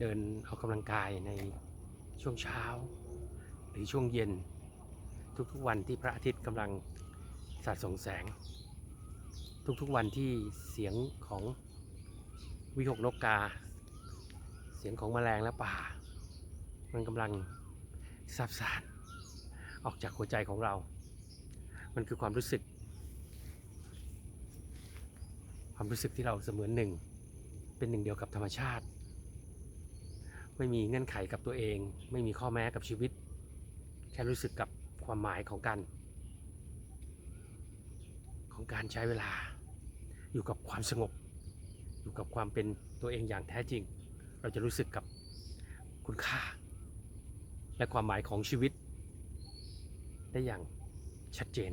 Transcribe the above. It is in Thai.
เดินออกกำลังกายในช่วงเช้า หรือช่วงเย็น ทุกๆวันที่พระอาทิตย์กำลังสาดส่องแสง ทุกๆวันที่เสียงของวิหกนกกา เสียงของแมลงและป่า มันกำลังซับสานออกจากหัวใจของเรา มันคือความรู้สึก ความรู้สึกที่เราเสมือนหนึ่ง เป็นหนึ่งเดียวกับธรรมชาติ ไม่มีเงื่อนไขกับตัวเอง ไม่มีข้อแม้กับชีวิต แค่รู้สึกกับความหมายของการของการใช้เวลา อยู่กับความสงบ อยู่กับความเป็นตัวเองอย่างแท้จริง เราจะรู้สึกกับคุณค่า และความหมายของชีวิต ได้อย่างชัดเจน